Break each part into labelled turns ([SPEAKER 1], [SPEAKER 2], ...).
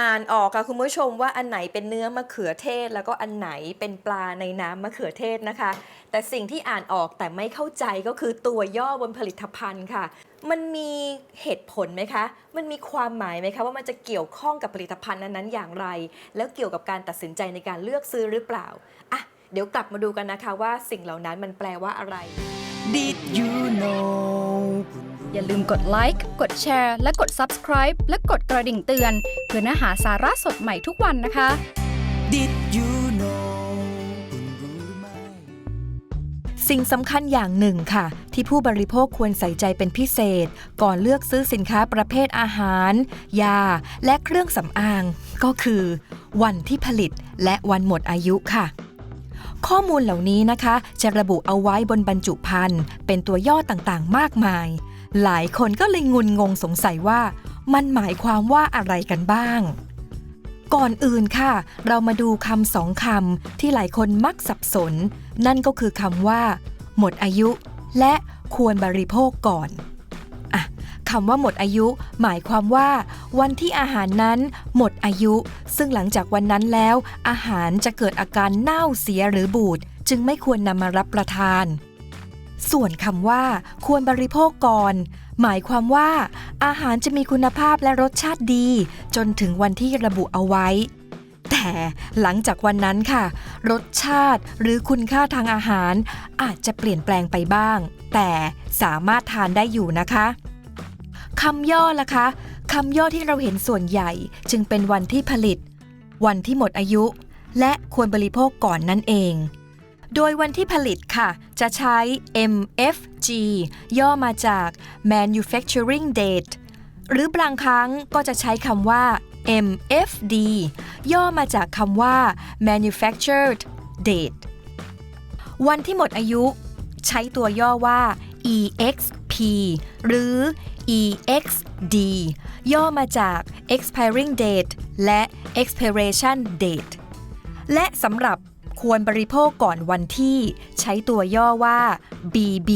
[SPEAKER 1] อ่านออกค่ะคุณผู้ชมว่าอันไหนเป็นเนื้อมะเขือเทศ แล้วก็อันไหนเป็นปลาในน้ำมะเขือเทศนะคะ แต่สิ่งที่อ่านออกแต่ไม่เข้าใจก็คือตัวย่อบนผลิตภัณฑ์ค่ะ มันมีเหตุผลไหมคะ มันมีความหมายไหมคะ ว่ามันจะเกี่ยวข้องกับผลิตภัณฑ์นั้นๆอย่างไร แล้วเกี่ยวกับการตัดสินใจในการเลือกซื้อหรือเปล่าอะเดี๋ยวกลับมาดูกันนะคะว่าสิ่งเหล่านั้นมันแปลว่าอะไร
[SPEAKER 2] Did you know
[SPEAKER 3] อย่าลืมกดไลค์ กดแชร์ และกด Subscribe และกดกระดิ่งเตือน เพื่อเนื้อหาสาระสดใหม่ทุกวันนะคะ
[SPEAKER 2] Did you know คุณรู้ไหม
[SPEAKER 1] สิ่งสำคัญอย่างหนึ่งค่ะ ที่ผู้บริโภคควรใส่ใจเป็นพิเศษ ก่อนเลือกซื้อสินค้าประเภทอาหาร ยา และเครื่องสำอาง ก็คือ วันที่ผลิตและวันหมดอายุค่ะ ข้อมูลเหล่านี้นะคะ จะระบุเอาไว้บนบรรจุภัณฑ์เป็นตัวย่อต่างๆ มากมาย หลายคนก็เลยงุนงงสงสัยว่า มันหมายความว่าอะไรกันบ้าง ก่อนอื่นค่ะ เรามาดูคำสองคำที่หลายคนมักสับสน นั่นก็คือคำว่า หมดอายุ และควรบริโภคก่อน คำว่าหมดอายุ หมายความว่า วันที่อาหารนั้นหมดอายุ ซึ่งหลังจากวันนั้นแล้ว อาหารจะเกิดอาการเน่าเสียหรือบูด จึงไม่ควรนำมารับประทาน ส่วนคำว่า ควรบริโภคก่อนหมายความว่า อาหารจะมีคุณภาพและรสชาติดี จนถึงวันที่ระบุเอาไว้ แต่หลังจากวันนั้นค่ะ รสชาติหรือคุณค่าทางอาหาร อาจจะเปลี่ยนแปลงไปบ้าง แต่สามารถทานได้อยู่นะคะ คำย่อล่ะคะคำย่อที่เราเห็นส่วนใหญ่จึงเป็นวันที่ผลิต วันที่หมดอายุ และควรบริโภคก่อนนั่นเอง โดยวันที่ผลิตค่ะ จะใช้ MFG ย่อมาจาก manufacturing date หรือบางครั้งก็จะใช้คำว่า MFD ย่อมาจากคำว่า manufactured date วันที่หมดอายุ ใช้ตัวย่อว่า EX EXP หรือ EXD ย่อมาจาก expiring date และ expiration date และสำหรับควรบริโภคก่อนวันที่ใช้ตัวย่อว่า BB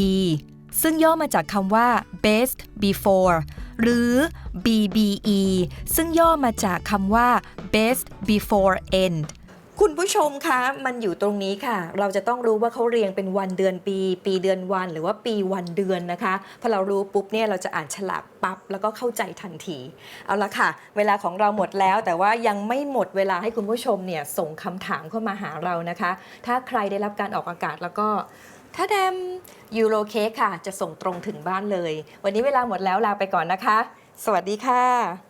[SPEAKER 1] ซึ่งย่อมาจากคำว่า best before หรือ BBE ซึ่งย่อมาจากคำว่า best before end คุณผู้ชมคะ มันอยู่ตรงนี้ค่ะ เราจะต้องรู้ว่าเขาเรียงเป็นวันเดือนปี ปีเดือนวัน หรือว่าปีวันเดือนนะคะพอเรารู้ปุ๊บเนี่ยเราจะอ่านฉลากปั๊บแล้วก็เข้าใจทันที เอาละค่ะ เวลาของเราหมดแล้ว แต่ว่ายังไม่หมดเวลาให้คุณผู้ชมเนี่ยส่งคำถามเข้ามาหาเรานะคะ ถ้าใครได้รับการออกอากาศแล้วก็ถ้าแดมยูโรเค้กค่ะ จะส่งตรงถึงบ้านเลย วันนี้เวลาหมดแล้วลาไปก่อนนะคะ สวัสดีค่ะ